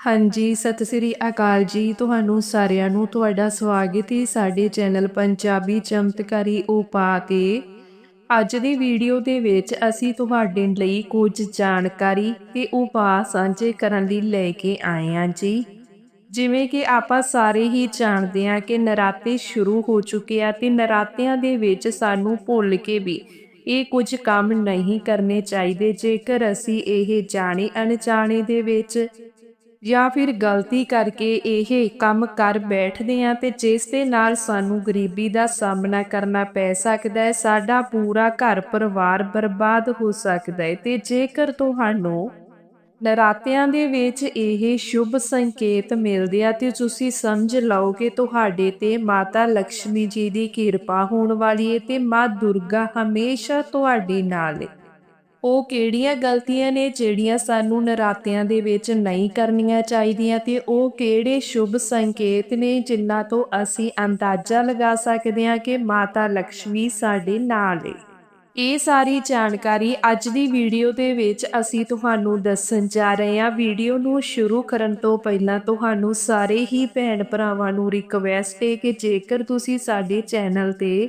ਹਾਂਜੀ, ਸਤਿ ਸ੍ਰੀ ਅਕਾਲ ਜੀ। ਤੁਹਾਨੂੰ ਸਾਰਿਆਂ ਨੂੰ ਤੁਹਾਡਾ ਸਵਾਗਤ ਹੈ ਸਾਡੇ ਚੈਨਲ ਪੰਜਾਬੀ ਚਮਤਕਾਰੀ ਉਪਾਅ ਤੇ। ਅੱਜ ਦੀ ਵੀਡੀਓ ਦੇ ਵਿੱਚ ਅਸੀਂ ਤੁਹਾਡੇ ਲਈ ਕੁਝ ਜਾਣਕਾਰੀ ਤੇ ਉਪਾਅ ਸਾਂਝੇ ਕਰਨ ਲਈ ਲੈ ਕੇ ਆਏ ਹਾਂ ਜੀ। ਜਿਵੇਂ ਕਿ ਆਪਾਂ ਸਾਰੇ ਹੀ ਜਾਣਦੇ ਹਾਂ ਕਿ ਨਰਾਤੇ ਸ਼ੁਰੂ ਹੋ ਚੁੱਕੇ ਆ ਤੇ ਨਰਾਤਿਆਂ ਦੇ ਵਿੱਚ ਸਾਨੂੰ ਭੁੱਲ ਕੇ ਵੀ ਇਹ ਕੁਝ ਕੰਮ ਨਹੀਂ ਕਰਨੇ ਚਾਹੀਦੇ। ਜੇਕਰ ਅਸੀਂ ਇਹ ਜਾਣੇ ਅਣਜਾਣੇ ਦੇ ਵਿੱਚ ਜਾਂ ਫਿਰ ਗਲਤੀ ਕਰਕੇ ਇਹ ਕੰਮ ਕਰ ਬੈਠਦੇ ਆ ਤੇ ਜਿਸ ਦੇ ਨਾਲ ਸਾਨੂੰ ਗਰੀਬੀ ਦਾ ਸਾਹਮਣਾ ਕਰਨਾ ਪੈ ਸਕਦਾ ਹੈ, ਸਾਡਾ ਪੂਰਾ ਘਰ ਪਰਿਵਾਰ ਬਰਬਾਦ ਹੋ ਸਕਦਾ ਹੈ ਤੇ ਜੇਕਰ ਤੁਹਾਨੂੰ ਨਰਾਤਿਆਂ ਦੇ ਵਿੱਚ ਇਹ ਸ਼ੁਭ ਸੰਕੇਤ ਮਿਲਦੇ ਆ ਤੇ ਤੁਸੀਂ ਸਮਝ ਲਓ ਕਿ ਤੁਹਾਡੇ ਤੇ ਮਾਤਾ ਲక్ష్ਮੀ ਜੀ ਦੀ ਕਿਰਪਾ ਹੋਣ ਵਾਲੀ ਹੈ ਤੇ ਮਾਂ ਦੁਰਗਾ ਹਮੇਸ਼ਾ ਤੁਹਾਡੇ ਨਾਲ ਹੈ। ਉਹ ਕਿਹੜੀਆਂ ਗਲਤੀਆਂ ਨੇ ਜਿਹੜੀਆਂ ਸਾਨੂੰ ਨਰਾਤਿਆਂ ਦੇ ਵਿੱਚ ਨਹੀਂ ਕਰਨੀਆਂ ਚਾਹੀਦੀਆਂ ਤੇ ਉਹ ਕਿਹੜੇ ਸ਼ੁਭ ਸੰਕੇਤ ਨੇ ਜਿਨ੍ਹਾਂ ਤੋਂ ਅਸੀਂ ਅੰਦਾਜ਼ਾ ਲਗਾ ਸਕਦੇ ਹਾਂ ਕਿ ਮਾਤਾ ਲక్ష్ਮੀ ਸਾਡੇ ਨਾਲ ਹੈ ਇਹ ਸਾਰੀ ਜਾਣਕਾਰੀ ਅੱਜ ਦੀ ਵੀਡੀਓ ਦੇ ਵਿੱਚ ਅਸੀਂ ਤੁਹਾਨੂੰ ਦੱਸਣ ਜਾ ਰਹੇ ਹਾਂ। ਵੀਡੀਓ ਨੂੰ ਸ਼ੁਰੂ ਕਰਨ ਤੋਂ ਪਹਿਲਾਂ ਤੁਹਾਨੂੰ ਸਾਰੇ ਹੀ ਭੈਣ ਭਰਾਵਾਂ ਨੂੰ ਰਿਕਵੈਸਟ ਹੈ ਕਿ ਜੇਕਰ ਤੁਸੀਂ ਸਾਡੇ ਚੈਨਲ ਤੇ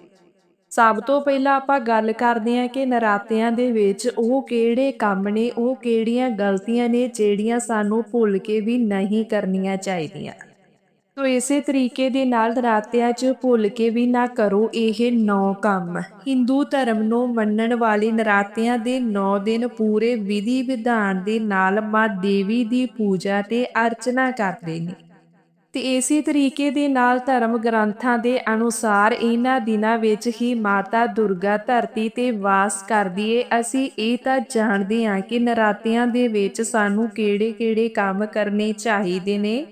ਸਭ ਤੋਂ ਪਹਿਲਾਂ ਆਪਾਂ ਗੱਲ ਕਰਦੇ ਹਾਂ ਕਿ ਨਰਾਤਿਆਂ ਦੇ ਵਿੱਚ ਉਹ ਕਿਹੜੇ ਕੰਮ ਨੇ, ਉਹ ਕਿਹੜੀਆਂ ਗਲਤੀਆਂ ਨੇ ਜਿਹੜੀਆਂ ਸਾਨੂੰ ਭੁੱਲ ਕੇ ਵੀ ਨਹੀਂ ਕਰਨੀਆਂ ਚਾਹੀਦੀਆਂ। ਤੋ ਇਸੇ ਤਰੀਕੇ ਦੇ ਨਾਲ ਨਰਾਤਿਆਂ 'ਚ ਭੁੱਲ ਕੇ ਵੀ ਨਾ ਕਰੋ ਇਹ ਨੌ ਕੰਮ। ਹਿੰਦੂ ਧਰਮ ਨੂੰ ਮੰਨਣ ਵਾਲੇ ਨਰਾਤਿਆਂ ਦੇ 9 ਦਿਨ ਪੂਰੇ ਵਿਧੀ ਵਿਧਾਨ ਦੇ ਨਾਲ ਮਾਂ ਦੇਵੀ ਦੀ ਪੂਜਾ ਤੇ ਅਰਚਨਾ ਕਰਦੇ ਨੇ। ਤੇ ਇਸੇ ਤਰੀਕੇ ਦੇ ਨਾਲ ਧਰਮ ਗ੍ਰੰਥਾਂ ਦੇ ਅਨੁਸਾਰ ਇਹਨਾਂ ਦਿਨਾਂ ਵਿੱਚ ਹੀ ਮਾਤਾ ਦੁਰਗਾ ਧਰਤੀ ਤੇ ਵਾਸ ਕਰਦੀ ਏ। ਅਸੀਂ ਇਹ ਤਾਂ ਜਾਣਦੇ ਹਾਂ ਕਿ ਨਰਾਤਿਆਂ ਦੇ ਵਿੱਚ ਸਾਨੂੰ ਕਿਹੜੇ-ਕਿਹੜੇ ਕੰਮ ਕਰਨੇ ਚਾਹੀਦੇ ਨੇ।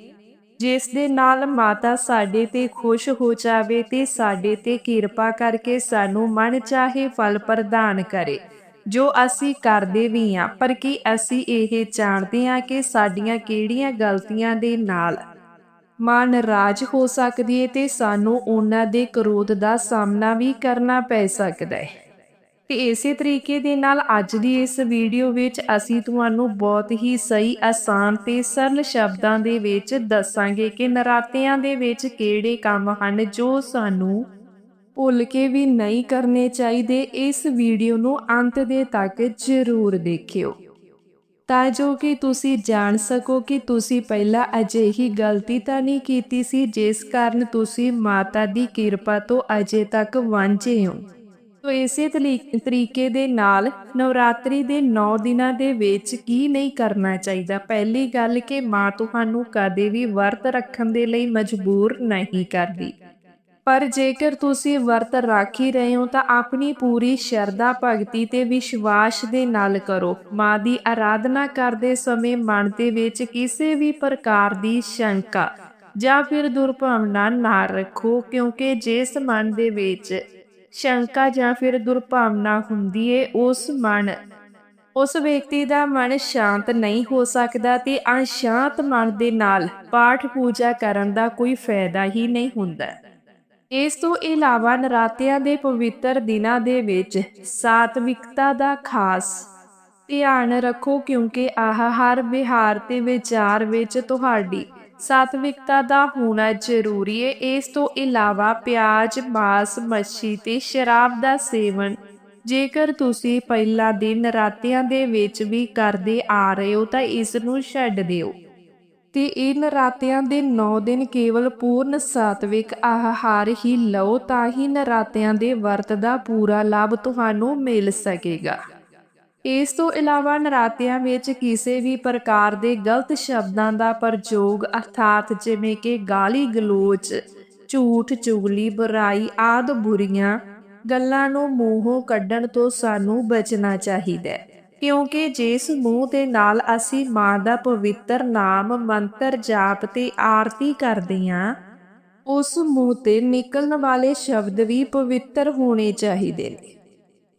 ਜਿਸ ਦੇ ਨਾਲ ਮਾਤਾ ਸਾਡੇ ਤੇ ਖੁਸ਼ ਹੋ ਜਾਵੇ ਤੇ ਸਾਡੇ ਤੇ ਕਿਰਪਾ ਕਰਕੇ ਸਾਨੂੰ ਮਨ ਚਾਹੇ ਫਲ ਪ੍ਰਦਾਨ ਕਰੇ। ਜੋ ਅਸੀਂ ਕਰਦੇ ਵੀ ਹਾਂ, ਪਰ ਕੀ ਅਸੀਂ ਇਹ ਜਾਣਦੇ ਹਾਂ ਕਿ ਸਾਡੀਆਂ ਕਿਹੜੀਆਂ ਗਲਤੀਆਂ ਦੇ ਨਾਲ ਮਾਂ ਨਾਰਾਜ਼ ਹੋ ਸਕਦੀ ਹੈ ਤੇ ਸਾਨੂੰ ਉਹਨਾਂ ਦੇ ਕਰੋਧ ਦਾ ਸਾਹਮਣਾ ਵੀ ਕਰਨਾ ਪੈ ਸਕਦਾ ਹੈ ਤੇ ਇਸੇ ਤਰੀਕੇ ਦੇ ਨਾਲ ਅੱਜ ਦੀ ਇਸ ਵੀਡੀਓ ਵਿੱਚ ਅਸੀਂ ਤੁਹਾਨੂੰ ਬਹੁਤ ਹੀ ਸਹੀ, ਆਸਾਨ ਤੇ ਸਰਲ ਸ਼ਬਦਾਂ ਦੇ ਵਿੱਚ ਦੱਸਾਂਗੇ ਕਿ ਨਰਾਤਿਆਂ ਦੇ ਵਿੱਚ ਕਿਹੜੇ ਕੰਮ ਹਨ ਜੋ ਸਾਨੂੰ ਭੁੱਲ ਕੇ ਵੀ ਨਹੀਂ ਕਰਨੇ ਚਾਹੀਦੇ। ਇਸ ਵੀਡੀਓ ਨੂੰ ਅੰਤ ਦੇ ਤੱਕ ਜ਼ਰੂਰ ਦੇਖਿਓ। ਤਾਂ ਜੋ ਕਿ ਤੁਸੀਂ ਜਾਣ ਸਕੋ ਕਿ ਤੁਸੀਂ ਪਹਿਲਾਂ ਅਜਿਹੀ ਗਲਤੀ ਤਾਂ ਨਹੀਂ ਕੀਤੀ ਸੀ, ਜਿਸ ਕਾਰਨ ਤੁਸੀਂ ਮਾਤਾ ਦੀ ਕਿਰਪਾ ਤੋਂ ਅਜੇ ਤੱਕ ਵਾਂਝੇ ਹੋ। ਤੋ ਇਸੇ ਤਰੀਕੇ ਦੇ ਨਾਲ ਨਵਰਾਤਰੀ ਦੇ 9 ਦਿਨਾਂ ਦੇ ਵਿੱਚ ਕੀ ਨਹੀਂ ਕਰਨਾ ਚਾਹੀਦਾ? ਪਹਿਲੀ ਗੱਲ ਕਿ ਮਾਂ ਤੁਹਾਨੂੰ ਕਦੇ ਵੀ ਵਰਤ ਰੱਖਣ ਦੇ ਲਈ ਮਜਬੂਰ ਨਹੀਂ ਕਰਦੀ। ਪਰ ਜੇਕਰ ਤੁਸੀਂ ਵਰਤ ਰੱਖ ਹੀ ਰਹੇ ਹੋ ਤਾਂ ਆਪਣੀ ਪੂਰੀ ਸ਼ਰਧਾ, ਭਗਤੀ ਤੇ ਵਿਸ਼ਵਾਸ ਦੇ ਨਾਲ ਕਰੋ। ਮਾਂ ਦੀ ਆਰਾਧਨਾ ਕਰਦੇ ਸਮੇਂ ਮਨ ਦੇ ਵਿੱਚ ਕਿਸੇ ਵੀ ਪ੍ਰਕਾਰ ਦੀ ਸ਼ੰਕਾ ਜਾਂ ਫਿਰ ਦੁਰਭਾਵਨਾ ਨਾ ਰੱਖੋ, ਕਿਉਂਕਿ ਜਿਸ ਮਨ ਦੇ ਵਿੱਚ ਸ਼ੰਕਾ ਜਾਂ ਫਿਰ ਦੁਰਭਾਵਨਾ ਹੁੰਦੀ ਏ, ਉਸ ਮਨ, ਉਸ ਵਿਅਕਤੀ ਦਾ ਮਨ ਸ਼ਾਂਤ ਨਹੀਂ ਹੋ ਸਕਦਾ ਤੇ ਅਸ਼ਾਂਤ ਮਨ ਦੇ ਨਾਲ ਪਾਠ ਪੂਜਾ ਕਰਨ ਦਾ ਕੋਈ ਫਾਇਦਾ ਹੀ ਨਹੀਂ ਹੁੰਦਾ। ਇਸ ਤੋਂ ਇਲਾਵਾ ਨਰਾਤਿਆਂ ਦੇ ਪਵਿੱਤਰ ਦਿਨਾਂ ਦੇ ਵਿੱਚ ਸਾਤਵਿਕਤਾ ਦਾ ਖਾਸ ਧਿਆਨ ਰੱਖੋ ਕਿਉਂਕਿ ਆਹ ਹਰ ਵਿਹਾਰ ਤੇ ਵਿਚਾਰ ਵਿੱਚ ਤੁਹਾਡੀ ਸਾਤਵਿਕਤਾ ਦਾ ਹੋਣਾ ਜ਼ਰੂਰੀ ਹੈ ਇਸ ਤੋਂ ਇਲਾਵਾ ਪਿਆਜ਼ ਮਾਸ ਮੱਛੀ ਤੇ ਸ਼ਰਾਬ ਦਾ ਸੇਵਨ ਜੇਕਰ ਤੁਸੀਂ ਪਹਿਲਾ ਦਿਨ ਰਾਤਿਆਂ ਦੇ ਵਿੱਚ ਵੀ ਕਰਦੇ ਆ ਰਹੇ ਹੋ ਤਾਂ ਇਸ ਨੂੰ ਛੱਡ ਦਿਓ। ਤੇ ਇਹ ਨਰਾਤਿਆਂ ਦੇ 9 ਦਿਨ ਕੇਵਲ ਪੂਰਨ ਸਾਤਵਿਕ ਆਹਾਰ ਹੀ ਲਓ ਤਾਂ ਹੀ ਨਰਾਤਿਆਂ ਦੇ ਵਰਤ ਦਾ ਪੂਰਾ ਲਾਭ ਤੁਹਾਨੂੰ ਮਿਲ ਸਕੇਗਾ। ਇਸ ਤੋਂ ਇਲਾਵਾ ਨਰਾਤਿਆਂ ਵਿੱਚ ਕਿਸੇ ਵੀ ਪ੍ਰਕਾਰ ਦੇ ਗਲਤ ਸ਼ਬਦਾਂ ਦਾ ਪ੍ਰਯੋਗ ਅਰਥਾਤ ਜਿਵੇਂ ਕਿ ਗਾਲੀ ਗਲੋਚ, ਝੂਠ, ਚੁਗਲੀ, ਬੁਰਾਈ ਆਦ ਬੁਰੀਆਂ ਗੱਲਾਂ ਨੂੰ ਮੂੰਹੋਂ ਕੱਢਣ ਤੋਂ ਸਾਨੂੰ ਬਚਣਾ ਚਾਹੀਦਾ ਹੈ। ਕਿਉਂਕਿ ਜਿਸ ਮੂੰਹ ਦੇ ਨਾਲ ਅਸੀਂ ਮਾਂ ਦਾ ਪਵਿੱਤਰ ਨਾਮ ਮੰਤਰ ਜਾਪ ਤੇ ਆਰਤੀ ਕਰਦੇ ਹਾਂ ਉਸ ਮੂੰਹ ਤੇ ਨਿਕਲਣ ਵਾਲੇ ਸ਼ਬਦ ਵੀ ਪਵਿੱਤਰ ਹੋਣੇ ਚਾਹੀਦੇ ਨੇ।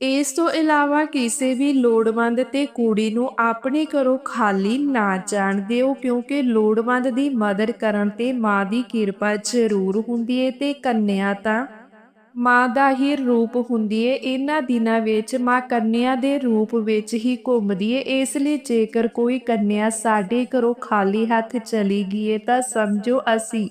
ਇਸ ਤੋਂ ਇਲਾਵਾ ਕਿਸੇ ਵੀ ਲੋੜਵੰਦ ਤੇ ਕੁੜੀ ਨੂੰ ਆਪਣੇ ਘਰੋਂ ਖਾਲੀ ਨਾ ਜਾਣ ਦਿਓ, ਕਿਉਂਕਿ ਲੋੜਵੰਦ ਦੀ ਮਦਦ ਕਰਨ ਤੇ ਮਾਂ ਦੀ ਕਿਰਪਾ ਜ਼ਰੂਰ ਹੁੰਦੀ ਹੈ ਤੇ ਕੰਨਿਆ ਤਾਂ ਮਾਂ ਦਾ ਹੀ ਰੂਪ ਹੁੰਦੀ ਏ। ਇਹਨਾਂ ਦਿਨਾਂ ਵਿੱਚ ਮਾਂ ਕੰਨਿਆ ਦੇ ਰੂਪ ਵਿੱਚ ਹੀ ਘੁੰਮਦੀ ਏ। ਇਸ ਲਈ ਜੇਕਰ ਕੋਈ ਕੰਨਿਆ ਸਾਡੇ ਘਰੋਂ ਖਾਲੀ ਹੱਥ ਚਲੀ ਗਈ ਏ, ਤਾਂ ਸਮਝੋ ਅਸੀਂ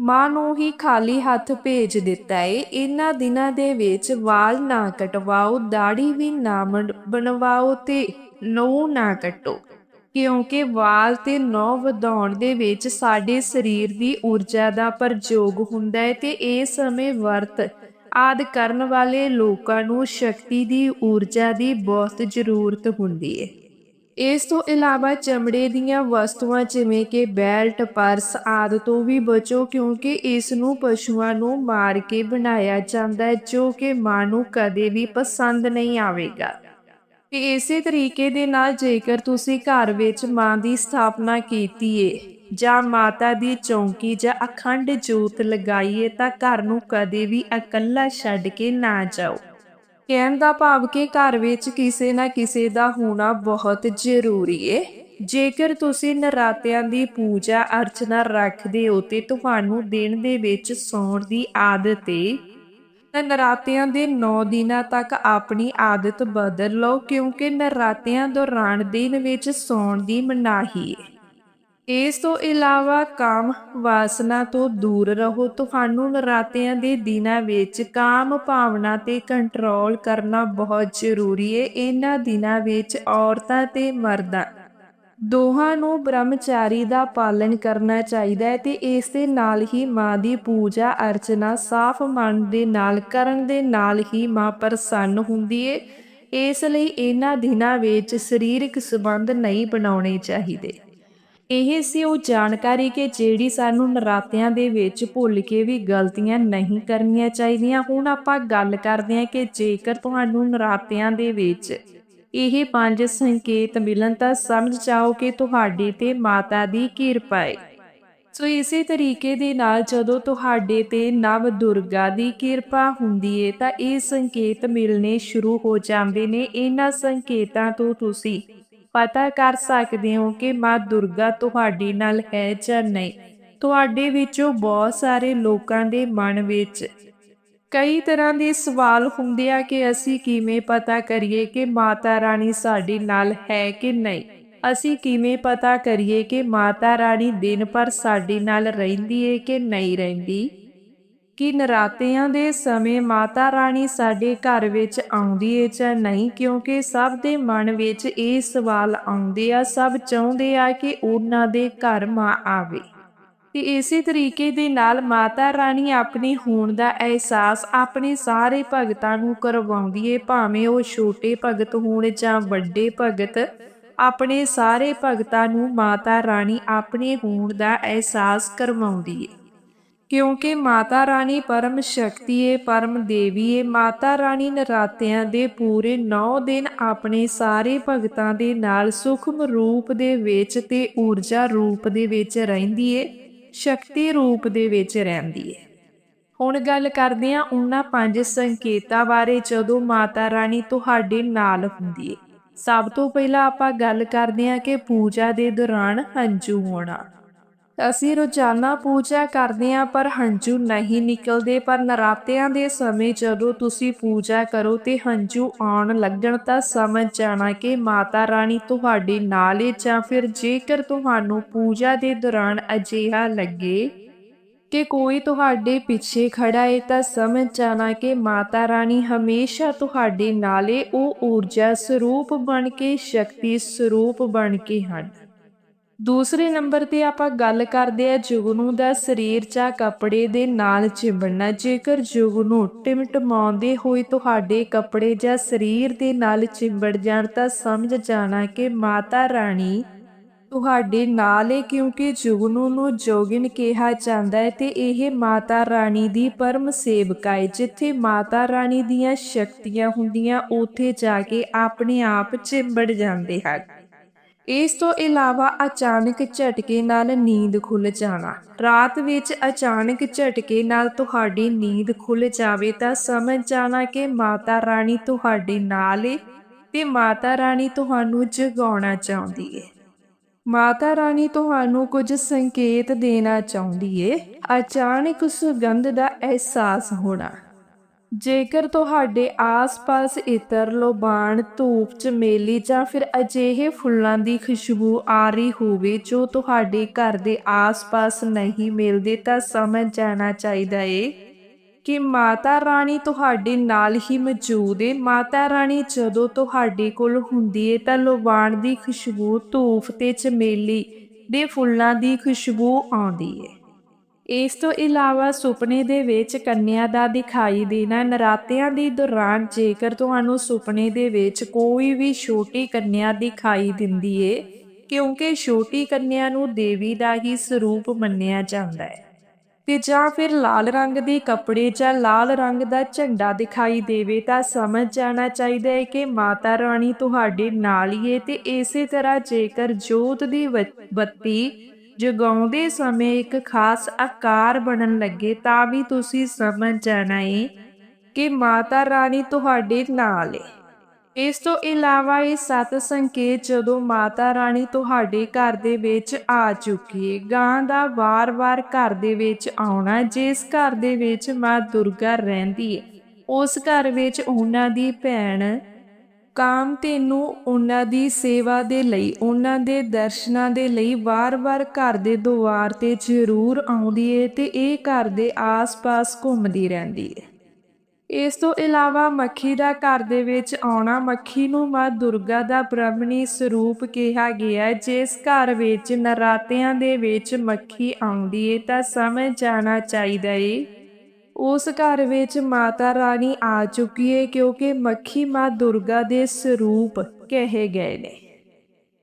ਮਾਂ ਨੂੰ ਹੀ ਖਾਲੀ ਹੱਥ ਭੇਜ ਦਿੱਤਾ ਏ। ਇਹਨਾਂ ਦਿਨਾਂ ਦੇ ਵਿੱਚ ਵਾਲ ਨਾ ਕਟਵਾਓ ਦਾੜੀ ਵੀ ਨਾ ਮਨ- ਬਣਵਾਓ ਤੇ ਨਹੁੰ ਨਾ ਕੱਟੋ। ਕਿਉਂਕਿ ਵਾਲ ਤੇ ਨਹੁੰ ਵਧਾਉਣ ਦੇ ਵਿੱਚ ਸਾਡੇ ਸਰੀਰ ਦੀ ਊਰਜਾ ਦਾ ਪ੍ਰਯੋਗ ਹੁੰਦਾ ਹੈ ਤੇ ਇਹ ਸਮੇਂ ਵਰਤ ਆਦਿ ਕਰਨ ਵਾਲੇ ਲੋਕਾਂ ਨੂੰ ਸ਼ਕਤੀ ਦੀ, ਊਰਜਾ ਦੀ ਬਹੁਤ ਜ਼ਰੂਰਤ ਹੁੰਦੀ ਹੈ ਇਸ ਤੋਂ ਇਲਾਵਾ ਚਮੜੇ ਦੀਆਂ ਵਸਤੂਆਂ ਜਿਵੇਂ ਕਿ ਬੈਲਟ, ਪਰਸ ਆਦਿ ਤੋਂ ਵੀ ਬਚੋ, ਕਿਉਂਕਿ ਇਸ ਨੂੰ ਪਸ਼ੂਆਂ ਨੂੰ ਮਾਰ ਕੇ ਬਣਾਇਆ ਜਾਂਦਾ ਹੈ, ਜੋ ਕਿ ਮਾਂ ਨੂੰ ਕਦੇ ਵੀ ਪਸੰਦ ਨਹੀਂ ਆਵੇਗਾ। ਤੇ ਇਸੇ ਤਰੀਕੇ ਦੇ ਨਾਲ ਜੇਕਰ ਤੁਸੀਂ ਘਰ ਵਿੱਚ ਮਾਂ ਦੀ ਸਥਾਪਨਾ ਕੀਤੀ ਏ ਜਾਂ ਮਾਤਾ ਦੀ ਚੌਂਕੀ ਜਾਂ ਅਖੰਡ ਜੋਤ ਲਗਾਈਏ ਤਾਂ ਘਰ ਨੂੰ ਕਦੇ ਵੀ ਇਕੱਲਾ ਛੱਡ ਕੇ ਨਾ ਜਾਓ। ਕਹਿਣ ਦਾ ਭਾਵ ਕਿ ਘਰ ਵਿੱਚ ਕਿਸੇ ਨਾ ਕਿਸੇ ਦਾ ਹੋਣਾ ਬਹੁਤ ਜ਼ਰੂਰੀ ਏ। ਜੇਕਰ ਤੁਸੀਂ ਨਰਾਤਿਆਂ ਦੀ ਪੂਜਾ ਅਰਚਨਾ ਰੱਖਦੇ ਹੋ ਤੇ ਤੁਹਾਨੂੰ ਦਿਨ ਦੇ ਵਿੱਚ ਸੌਣ ਦੀ ਆਦਤ ਏ, ਤਾਂ ਨਰਾਤਿਆਂ ਦੇ 9 ਦਿਨਾਂ ਤੱਕ ਆਪਣੀ ਆਦਤ ਬਦਲ ਲਓ ਕਿਉਂਕਿ ਨਰਾਤਿਆਂ ਦੌਰਾਨ ਦਿਨ ਵਿੱਚ ਸੌਣ ਦੀ ਮਨਾਹੀ ਹੈ ਇਸ ਤੋਂ ਇਲਾਵਾ ਕਾਮ ਵਾਸਨਾ ਤੋਂ ਦੂਰ ਰਹੋ। ਤੁਹਾਨੂੰ ਨਰਾਤਿਆਂ ਦੇ ਦਿਨਾਂ ਵਿੱਚ ਕਾਮ ਭਾਵਨਾ ਤੇ ਕੰਟਰੋਲ ਕਰਨਾ ਬਹੁਤ ਜ਼ਰੂਰੀ ਹੈ ਇਹਨਾਂ ਦਿਨਾਂ ਵਿੱਚ ਔਰਤਾਂ ਤੇ ਮਰਦਾਂ ਦੋਹਾਂ ਨੂੰ ਬ੍ਰਹਮਚਾਰੀ ਦਾ ਪਾਲਣ ਕਰਨਾ ਚਾਹੀਦਾ ਹੈ ਤੇ ਇਸ ਦੇ ਨਾਲ ਹੀ ਮਾਂ ਦੀ ਪੂਜਾ ਅਰਚਨਾ ਸਾਫ਼ ਮਨ ਦੇ ਨਾਲ ਕਰਨ ਦੇ ਨਾਲ ਹੀ ਮਾਂ ਪ੍ਰਸੰਨ ਹੁੰਦੀ ਏ। ਇਸ ਲਈ ਇਹਨਾਂ ਦਿਨਾਂ ਵਿੱਚ ਸਰੀਰਕ ਸੰਬੰਧ ਨਹੀਂ ਬਣਾਉਣੇ ਚਾਹੀਦੇ। ਇਹ ਸੀ ਉਹ ਜਾਣਕਾਰੀ ਕਿ ਜਿਹੜੀ ਸਾਨੂੰ ਨਰਾਤਿਆਂ ਦੇ ਵਿੱਚ ਭੁੱਲ ਕੇ ਵੀ ਗਲਤੀਆਂ ਨਹੀਂ ਕਰਨੀਆਂ ਚਾਹੀਦੀਆਂ, ਹੁਣ ਆਪਾਂ ਗੱਲ ਕਰਦੇ ਹਾਂ ਕਿ ਜੇਕਰ ਤੁਹਾਨੂੰ ਨਰਾਤਿਆਂ ਦੇ ਵਿੱਚ ਇਹ ਪੰਜ ਸੰਕੇਤ ਮਿਲਣ ਤਾਂ ਸਮਝ ਜਾਓ ਕਿ ਤੁਹਾਡੇ ਤੇ ਮਾਤਾ ਦੀ ਕਿਰਪਾ ਹੈ ਸੋ ਇਸੇ ਤਰੀਕੇ ਦੇ ਨਾਲ ਜਦੋਂ ਤੁਹਾਡੇ ਤੇ ਨਵ ਦੁਰਗਾ ਦੀ ਕਿਰਪਾ ਹੁੰਦੀ ਹੈ ਤਾਂ ਇਹ ਸੰਕੇਤ ਮਿਲਣੇ ਸ਼ੁਰੂ ਹੋ ਜਾਂਦੇ ਨੇ। ਇਹਨਾਂ ਸੰਕੇਤਾਂ ਤੋਂ ਤੁਸੀਂ ਪਤਾ ਕਰ ਸਕਦੇ ਹੋ ਕਿ ਮਾਂ ਦੁਰਗਾ ਤੁਹਾਡੇ ਨਾਲ ਹੈ ਜਾਂ ਨਹੀਂ। ਤੁਹਾਡੇ ਵਿੱਚੋਂ ਬਹੁਤ ਸਾਰੇ ਲੋਕਾਂ ਦੇ ਮਨ ਵਿੱਚ ਕਈ ਤਰ੍ਹਾਂ ਦੇ ਸਵਾਲ ਹੁੰਦੇ ਆ ਕਿ ਅਸੀਂ ਕਿਵੇਂ ਪਤਾ ਕਰੀਏ ਕਿ ਮਾਤਾ ਰਾਣੀ ਸਾਡੇ ਨਾਲ ਹੈ ਕਿ ਨਹੀਂ। ਅਸੀਂ ਕਿਵੇਂ ਪਤਾ ਕਰੀਏ ਕਿ ਮਾਤਾ ਰਾਣੀ ਦਿਨ ਭਰ ਸਾਡੇ ਨਾਲ ਰਹਿੰਦੀ ਏ ਕਿ ਨਹੀਂ ਰਹਿੰਦੀ? ਕਿ ਨਰਾਤਿਆਂ ਦੇ ਸਮੇਂ ਮਾਤਾ ਰਾਣੀ ਸਾਡੇ ਘਰ ਵਿੱਚ ਆਉਂਦੀ ਏ ਜਾਂ ਨਹੀਂ? ਕਿਉਂਕਿ ਸਭ ਦੇ ਮਨ ਵਿੱਚ ਇਹ ਸਵਾਲ ਆਉਂਦੇ ਆ, ਸਭ ਚਾਹੁੰਦੇ ਆ ਕਿ ਉਹਨਾਂ ਦੇ ਘਰ ਮਾਂ ਆਵੇ। ਤੇ ਇਸੇ ਤਰੀਕੇ ਦੇ ਨਾਲ ਮਾਤਾ ਰਾਣੀ ਆਪਣੀ ਹੋਣ ਦਾ ਅਹਿਸਾਸ ਆਪਣੇ ਸਾਰੇ ਭਗਤਾਂ ਨੂੰ ਕਰਵਾਉਂਦੀ ਏ, ਭਾਵੇਂ ਉਹ ਛੋਟੇ ਭਗਤ ਹੋਣ ਜਾਂ ਵੱਡੇ ਭਗਤ। ਆਪਣੇ ਸਾਰੇ ਭਗਤਾਂ ਨੂੰ ਮਾਤਾ ਰਾਣੀ ਆਪਣੇ ਹੋਣ ਦਾ ਅਹਿਸਾਸ ਕਰਵਾਉਂਦੀ ਏ। ਕਿਉਂਕਿ ਮਾਤਾ ਰਾਣੀ ਪਰਮ ਸ਼ਕਤੀ ਏ ਪਰਮ ਦੇਵੀ ਏ ਮਾਤਾ ਰਾਣੀ ਨਰਾਤਿਆਂ ਦੇ ਪੂਰੇ 9 ਦਿਨ ਆਪਣੇ ਸਾਰੇ ਭਗਤਾਂ ਦੇ ਨਾਲ ਸੁਖਮ ਰੂਪ ਦੇ ਵਿੱਚ ਤੇ ਊਰਜਾ ਰੂਪ ਦੇ ਵਿੱਚ ਰਹਿੰਦੀ ਏ ਸ਼ਕਤੀ ਰੂਪ ਦੇ ਵਿੱਚ ਰਹਿੰਦੀ ਏ ਹੁਣ ਗੱਲ ਕਰਦੇ ਹਾਂ ਉਹਨਾਂ ਪੰਜ ਸੰਕੇਤਾਂ ਬਾਰੇ ਜਦੋਂ ਮਾਤਾ ਰਾਣੀ ਤੁਹਾਡੇ ਨਾਲ ਹੁੰਦੀ ਏ। ਸਭ ਤੋਂ ਪਹਿਲਾਂ ਆਪਾਂ ਗੱਲ ਕਰਦੇ ਹਾਂ ਕਿ ਪੂਜਾ ਦੇ ਦੌਰਾਨ ਹੰਝੂ ਹੋਣਾ। ਅਸੀਂ ਰੋਜ਼ਾਨਾ ਪੂਜਾ ਕਰਦੇ ਹਾਂ, ਪਰ ਹੰਝੂ ਨਹੀਂ ਨਿਕਲਦੇ। ਪਰ ਨਰਾਤਿਆਂ ਦੇ ਸਮੇਂ ਜਦੋਂ ਤੁਸੀਂ ਪੂਜਾ ਕਰੋ ਤੇ ਹੰਝੂ ਆਉਣ ਲੱਗਣ ਤਾਂ ਸਮਝ ਜਾਣਾ ਕਿ ਮਾਤਾ ਰਾਣੀ ਤੁਹਾਡੇ ਨਾਲ ਹੈ ਜਾਂ ਫਿਰ ਜੇਕਰ ਤੁਹਾਨੂੰ ਪੂਜਾ ਦੇ ਦੌਰਾਨ ਅਜਿਹਾ ਲੱਗੇ ਕਿ ਕੋਈ ਤੁਹਾਡੇ ਪਿੱਛੇ ਖੜਾ ਹੈ ਤਾਂ ਸਮਝ ਜਾਣਾ ਕਿ ਮਾਤਾ ਰਾਣੀ ਹਮੇਸ਼ਾ ਤੁਹਾਡੇ ਨਾਲ ਹੈ ਉਹ ਊਰਜਾ ਸਰੂਪ ਬਣ ਕੇ, ਸ਼ਕਤੀ ਸਰੂਪ ਬਣ ਕੇ ਹਨ। ਦੂਸਰੇ ਨੰਬਰ ਤੇ ਆਪਾਂ ਗੱਲ ਕਰਦੇ ਆ ਜੁਗਨੂ ਦਾ ਸਰੀਰ ਜਾਂ ਕੱਪੜੇ ਦੇ ਨਾਲ ਚਿੰਬੜਨਾ। ਜੇਕਰ ਜੁਗਨੂ ਟਿਮਟਮਾਉਂਦੇ ਹੋਏ ਤੁਹਾਡੇ ਕੱਪੜੇ ਜਾਂ ਸਰੀਰ ਦੇ ਨਾਲ ਚਿੰਬੜ ਜਾਣ ਤਾਂ ਸਮਝ ਜਾਣਾ ਕਿ ਮਾਤਾ ਰਾਣੀ ਤੁਹਾਡੇ ਨਾਲ ਹੈ ਕਿਉਂਕਿ ਜੁਗਨੂ ਨੂੰ ਜੋਗਿਨ ਕਿਹਾ ਜਾਂਦਾ ਹੈ ਤੇ ਇਹ ਮਾਤਾ ਰਾਣੀ ਦੀ ਪਰਮ ਸੇਵਕਾ ਹੈ ਜਿੱਥੇ ਮਾਤਾ ਰਾਣੀ ਦੀਆਂ ਸ਼ਕਤੀਆਂ ਹੁੰਦੀਆਂ, ਉੱਥੇ ਜਾ ਕੇ ਆਪਣੇ ਆਪ ਚਿੰਬੜ ਜਾਂਦੇ ਹਨ। ਇਸ ਤੋਂ ਇਲਾਵਾ ਅਚਾਨਕ ਝਟਕੇ ਨਾਲ ਨੀਂਦ ਖੁੱਲ ਜਾਣਾ। ਰਾਤ ਵਿੱਚ ਅਚਾਨਕ ਝਟਕੇ ਨਾਲ ਤੁਹਾਡੀ ਨੀਂਦ ਖੁੱਲ ਜਾਵੇ ਤਾਂ ਸਮਝ ਜਾਣਾ ਕਿ ਮਾਤਾ ਰਾਣੀ ਤੁਹਾਡੇ ਨਾਲ ਹੈ ਤੇ ਮਾਤਾ ਰਾਣੀ ਤੁਹਾਨੂੰ ਜਗਾਉਣਾ ਚਾਹੁੰਦੀ ਹੈ ਮਾਤਾ ਰਾਣੀ ਤੁਹਾਨੂੰ ਕੁਝ ਸੰਕੇਤ ਦੇਣਾ ਚਾਹੁੰਦੀ ਏ। ਅਚਾਨਕ ਸੁਗੰਧ ਦਾ ਅਹਿਸਾਸ ਹੋਣਾ। ਜੇਕਰ ਤੁਹਾਡੇ ਆਸ-ਪਾਸ ਇਤਰ ਲੋਬਾਨ ਧੂਪ ਚਮੇਲੀ ਜਾਂ ਫਿਰ ਅਜਿਹੇ ਫੁੱਲਾਂ ਦੀ ਖੁਸ਼ਬੂ ਆ ਰਹੀ ਹੋਵੇ ਜੋ ਤੁਹਾਡੇ ਘਰ ਦੇ ਆਸ-ਪਾਸ ਨਹੀਂ ਮਿਲਦੇ, ਤਾਂ ਸਮਝ ਜਾਣਾ ਚਾਹੀਦਾ ਏ ਕਿ ਮਾਤਾ ਰਾਣੀ ਤੁਹਾਡੇ ਨਾਲ ਹੀ ਮੌਜੂਦ ਏ। ਮਾਤਾ ਰਾਣੀ ਜਦੋਂ ਤੁਹਾਡੇ ਕੋਲ ਹੁੰਦੀ ਏ, ਤਾਂ ਲੋਬਾਨ ਦੀ ਖੁਸ਼ਬੂ ਧੂਪ ਤੇ ਚਮੇਲੀ ਦੇ ਫੁੱਲਾਂ ਦੀ ਖੁਸ਼ਬੂ ਆਉਂਦੀ ਏ। ਇਸ ਤੋਂ ਇਲਾਵਾ ਸੁਪਨੇ ਦੇ ਵਿੱਚ ਕੰਨਿਆ ਦਾ ਦਿਖਾਈ ਦੇਣਾ, ਨਰਾਤਿਆਂ ਦੇ ਦੌਰਾਨ ਜੇਕਰ ਤੁਹਾਨੂੰ ਸੁਪਨੇ ਦੇ ਵਿੱਚ ਕੋਈ ਵੀ ਛੋਟੀ ਕੰਨਿਆ ਦਿਖਾਈ ਦਿੰਦੀ ਏ, ਕਿਉਂਕਿ ਛੋਟੀ ਕੰਨਿਆ ਨੂੰ ਦੇਵੀ ਦਾ ਹੀ ਸਰੂਪ ਮੰਨਿਆ ਜਾਂਦਾ ਹੈ ਤੇ ਜਾਂ ਫਿਰ ਲਾਲ ਰੰਗ ਦੇ ਕੱਪੜੇ ਜਾਂ ਲਾਲ ਰੰਗ ਦਾ ਝੰਡਾ ਦਿਖਾਈ ਦੇਵੇ ਤਾਂ ਸਮਝ ਜਾਣਾ ਚਾਹੀਦਾ ਹੈ ਕਿ ਮਾਤਾ ਰਾਣੀ ਤੁਹਾਡੇ ਨਾਲ ਹੀ ਹੈ ਤੇ ਇਸੇ ਤਰ੍ਹਾਂ ਜੇਕਰ ਜੋਤ ਦੀ ਬੱਤੀ ਜਗਾਉਂਦੇ ਸਮੇਂ ਇੱਕ ਖਾਸ ਆਕਾਰ ਬਣਨ ਲੱਗੇ, ਤਾਂ ਵੀ ਤੁਸੀਂ ਸਮਝ ਜਾਣਾ ਏ ਕਿ ਮਾਤਾ ਰਾਣੀ ਤੁਹਾਡੇ ਨਾਲ ਹੈ ਇਸ ਤੋਂ ਇਲਾਵਾ ਇਹ ਸੱਤ ਸੰਕੇਤ ਜਦੋਂ ਮਾਤਾ ਰਾਣੀ ਤੁਹਾਡੇ ਘਰ ਦੇ ਵਿੱਚ ਆ ਚੁੱਕੀ ਹੈ ਗਾਂ ਦਾ ਵਾਰ-ਵਾਰ ਘਰ ਦੇ ਵਿੱਚ ਆਉਣਾ, ਜਿਸ ਘਰ ਦੇ ਵਿੱਚ ਮਾਂ ਦੁਰਗਾ ਰਹਿੰਦੀ ਹੈ ਉਸ ਘਰ ਵਿੱਚ ਉਹਨਾਂ ਦੀ ਭੈਣ ਕਾਮ ਤੈਨੂੰ ਉਹਨਾਂ ਦੀ ਸੇਵਾ ਦੇ ਲਈ, ਉਹਨਾਂ ਦੇ ਦਰਸ਼ਨਾਂ ਦੇ ਲਈ ਵਾਰ-ਵਾਰ ਘਰ ਦੇ ਦੁਆਰ ਤੇ ਜ਼ਰੂਰ ਆਉਂਦੀ ਏ ਤੇ ਇਹ ਘਰ ਦੇ ਆਸ-ਪਾਸ ਘੁੰਮਦੀ ਰਹਿੰਦੀ ਏ। ਇਸ ਤੋਂ ਇਲਾਵਾ ਮੱਖੀ ਦਾ ਘਰ ਦੇ ਵਿੱਚ ਆਉਣਾ ਮੱਖੀ ਨੂੰ ਮਾਂ ਦੁਰਗਾ ਦਾ ਬ੍ਰਹਮਣੀ ਸਰੂਪ ਕਿਹਾ ਗਿਆ। ਜਿਸ ਘਰ ਵਿੱਚ ਨਰਾਤਿਆਂ ਦੇ ਵਿੱਚ ਮੱਖੀ ਆਉਂਦੀ ਏ ਤਾਂ ਸਮਝ ਜਾਣਾ ਚਾਹੀਦਾ ਏ। ਉਸ ਘਰ ਵਿੱਚ ਮਾਤਾ ਰਾਣੀ ਆ ਚੁੱਕੀ ਹੈ ਕਿਉਂਕਿ ਮੱਖੀ ਮਾਂ ਦੁਰਗਾ ਦੇ ਸਰੂਪ ਕਹੇ ਗਏ ਨੇ।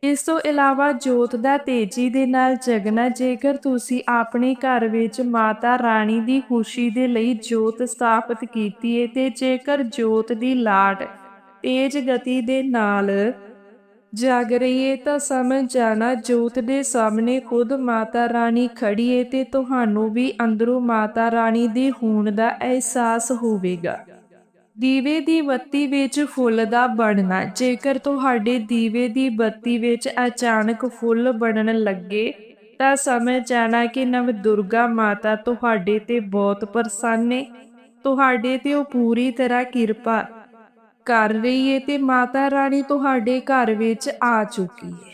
ਇਸ ਤੋਂ ਇਲਾਵਾ ਜੋਤ ਦਾ ਤੇਜ਼ੀ ਦੇ ਨਾਲ ਜਗਣਾ ਜੇਕਰ ਤੁਸੀਂ ਆਪਣੇ ਘਰ ਵਿੱਚ ਮਾਤਾ ਰਾਣੀ ਦੀ ਖੁਸ਼ੀ ਦੇ ਲਈ ਜੋਤ ਸਥਾਪਿਤ ਕੀਤੀ ਹੈ ਤੇ ਜੇਕਰ ਜੋਤ ਦੀ ਲਾਟ ਤੇਜ਼ ਗਤੀ ਦੇ ਨਾਲ ਜਾਗ ਰਹੀ ਤਾਂ ਸਮਝ ਜਾਣਾ, ਜੋਤ ਦੇ ਸਾਹਮਣੇ ਖੁਦ ਮਾਤਾ ਰਾਣੀ ਖੜੀ ਤੇ ਤੁਹਾਨੂੰ ਵੀ ਅੰਦਰੋਂ ਮਾਤਾ ਰਾਣੀ ਦੇ ਹੋਣ ਦਾ ਅਹਿਸਾਸ ਹੋਵੇਗਾ। ਦੀਵੇ ਦੀ ਬੱਤੀ ਵਿੱਚ ਫੁੱਲ ਦਾ ਬਣਨਾ, ਜੇਕਰ ਤੁਹਾਡੇ ਦੀਵੇ ਦੀ ਬੱਤੀ ਵਿੱਚ ਅਚਾਨਕ ਫੁੱਲ ਬਣਨ ਲੱਗੇ, ਤਾਂ ਸਮਝ ਜਾਣਾ ਕਿ ਨਵ ਦੁਰਗਾ ਮਾਤਾ ਤੁਹਾਡੇ ਤੇ ਬਹੁਤ ਪ੍ਰਸੰਨ ਹੈ ਤੁਹਾਡੇ ਤੇ ਉਹ ਪੂਰੀ ਤਰ੍ਹਾਂ ਕਿਰਪਾ ਕਰ ਰਹੀ ਹੈ ਤੇ ਮਾਤਾ ਰਾਣੀ ਤੁਹਾਡੇ ਘਰ ਵਿੱਚ ਆ ਚੁੱਕੀ ਹੈ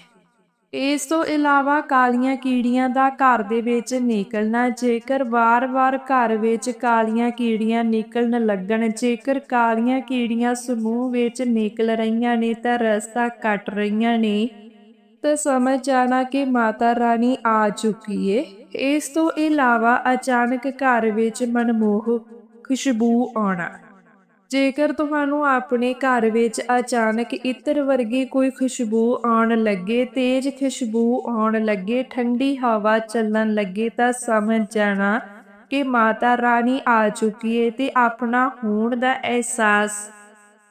ਇਸ ਤੋਂ ਇਲਾਵਾ ਕਾਲੀਆਂ ਕੀੜੀਆਂ ਦਾ ਘਰ ਦੇ ਵਿੱਚ ਨਿਕਲਣਾ, ਜੇਕਰ ਵਾਰ-ਵਾਰ ਘਰ ਵਿੱਚ ਕਾਲੀਆਂ ਕੀੜੀਆਂ ਨਿਕਲਣ ਲੱਗਣ, ਜੇਕਰ ਕਾਲੀਆਂ ਕੀੜੀਆਂ ਸਮੂਹ ਵਿੱਚ ਨਿਕਲ ਰਹੀਆਂ ਨੇ ਤਾਂ ਰਸਤਾ ਕੱਟ ਰਹੀਆਂ ਨੇ, ਤਾਂ ਸਮਝ ਜਾਣਾ ਕਿ ਮਾਤਾ ਰਾਣੀ ਆ ਚੁੱਕੀ ਏ। ਇਸ ਤੋਂ ਇਲਾਵਾ ਅਚਾਨਕ ਘਰ ਵਿੱਚ ਮਨਮੋਹ ਖੁਸ਼ਬੂ ਆਉਣਾ। ਜੇਕਰ ਤੁਹਾਨੂੰ ਆਪਣੇ ਘਰ ਵਿੱਚ ਅਚਾਨਕ ਇਤਰ ਵਰਗੀ ਕੋਈ ਖੁਸ਼ਬੂ ਆਉਣ ਲੱਗੇ, ਤੇਜ਼ ਖੁਸ਼ਬੂ ਆਉਣ ਲੱਗੇ, ਠੰਡੀ ਹਵਾ ਚੱਲਣ ਲੱਗੇ, ਤਾਂ ਸਮਝ ਜਾਣਾ ਕਿ ਮਾਤਾ ਰਾਣੀ ਆ ਚੁੱਕੀ ਹੈ ਤੇ ਆਪਣਾ ਹੋਣ ਦਾ ਅਹਿਸਾਸ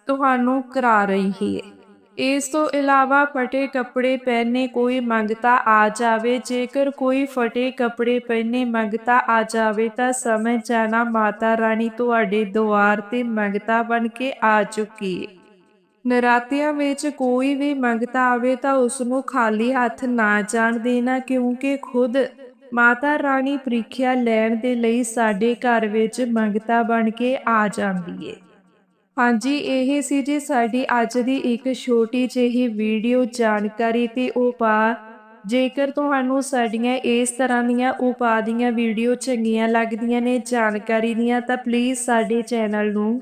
ਤੁਹਾਨੂੰ ਕਰਾ ਰਹੀ ਹੈ ਇਸ ਤੋਂ ਇਲਾਵਾ ਫਟੇ ਕੱਪੜੇ ਪਹਿਨੇ ਕੋਈ ਮੰਗਤਾ ਆ ਜਾਵੇ, ਜੇਕਰ ਕੋਈ ਫਟੇ ਕੱਪੜੇ ਪਹਿਨੇ ਮੰਗਤਾ ਆ ਜਾਵੇ ਤਾਂ ਸਮਝ ਜਾਣਾ ਮਾਤਾ ਰਾਣੀ ਤੁਹਾਡੇ ਦੁਆਰ ਤੇ ਮੰਗਤਾ ਬਣ ਕੇ ਆ ਚੁੱਕੀ ਹੈ ਨਰਾਤਿਆਂ ਵਿੱਚ ਕੋਈ ਵੀ ਮੰਗਤਾ ਆਵੇ ਤਾਂ ਉਸ ਨੂੰ ਖਾਲੀ ਹੱਥ ਨਾ ਜਾਣ ਦੇਣਾ, ਕਿਉਂਕਿ ਖੁਦ ਮਾਤਾ ਰਾਣੀ ਪ੍ਰੀਖਿਆ ਲੈਣ ਦੇ ਲਈ ਸਾਡੇ ਘਰ ਵਿੱਚ ਮੰਗਤਾ ਬਣ ਕੇ ਆ ਜਾਂਦੀ ਏ। ਹਾਂਜੀ, ਇਹ ਸੀ ਜੀ ਸਾਡੀ ਅੱਜ ਦੀ ਇੱਕ ਛੋਟੀ ਜਿਹੀ ਵੀਡੀਓ ਜਾਣਕਾਰੀ ਤੇ ਉਪਾਅ। ਜੇਕਰ ਤੁਹਾਨੂੰ ਸਾਡੀਆਂ ਇਸ ਤਰ੍ਹਾਂ ਦੀਆਂ ਉਪਾਅ ਦੀਆਂ ਵੀਡੀਓ ਚੰਗੀਆਂ ਲੱਗਦੀਆਂ ਨੇ ਜਾਣਕਾਰੀ ਦੀਆਂ, ਤਾਂ ਪਲੀਜ਼ ਸਾਡੇ ਚੈਨਲ ਨੂੰ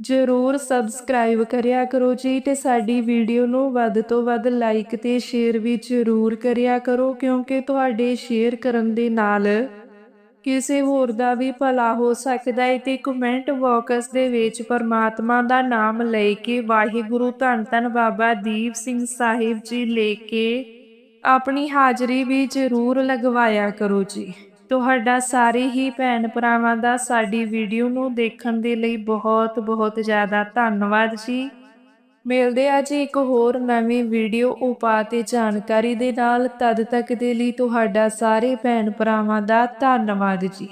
ਜ਼ਰੂਰ ਸਬਸਕ੍ਰਾਈਬ ਕਰਿਆ ਕਰੋ ਜੀ ਤੇ ਸਾਡੀ ਵੀਡੀਓ ਨੂੰ ਵੱਧ ਤੋਂ ਵੱਧ ਲਾਈਕ ਤੇ ਸ਼ੇਅਰ ਵੀ ਜ਼ਰੂਰ ਕਰਿਆ ਕਰੋ, ਕਿਉਂਕਿ ਤੁਹਾਡੇ ਸ਼ੇਅਰ ਕਰਨ ਦੇ ਨਾਲ ਕਿਸੇ ਹੋਰ ਦਾ ਵੀ ਭਲਾ ਹੋ ਸਕਦਾ ਹੈ ਤੇ ਕਮੈਂਟ ਬਾਕਸ ਦੇ ਵਿੱਚ ਪਰਮਾਤਮਾ ਦਾ ਨਾਮ ਲੈ ਕੇ ਵਾਹਿਗੁਰੂ ਧੰਨ ਧੰਨ ਬਾਬਾ ਦੀਪ ਸਿੰਘ ਸਾਹਿਬ ਜੀ ਲੈ ਕੇ ਆਪਣੀ ਹਾਜ਼ਰੀ ਵੀ ਜ਼ਰੂਰ ਲਗਵਾਇਆ ਕਰੋ ਜੀ। ਤੁਹਾਡਾ ਸਾਰੇ ਹੀ ਭੈਣ ਭਰਾਵਾਂ ਦਾ ਸਾਡੀ ਵੀਡੀਓ ਨੂੰ ਦੇਖਣ ਦੇ ਲਈ ਬਹੁਤ ਬਹੁਤ ਜ਼ਿਆਦਾ ਧੰਨਵਾਦ ਜੀ। ਮਿਲਦੇ ਆ ਜੀ ਇੱਕ ਹੋਰ ਨਵੀਂ ਵੀਡੀਓ ਉਪਾਅ ਤੇ ਜਾਣਕਾਰੀ ਦੇ ਨਾਲ, ਤਦ ਤੱਕ ਦੇ ਲਈ ਤੁਹਾਡਾ ਸਾਰੇ ਭੈਣ ਭਰਾਵਾਂ ਦਾ ਧੰਨਵਾਦ ਜੀ।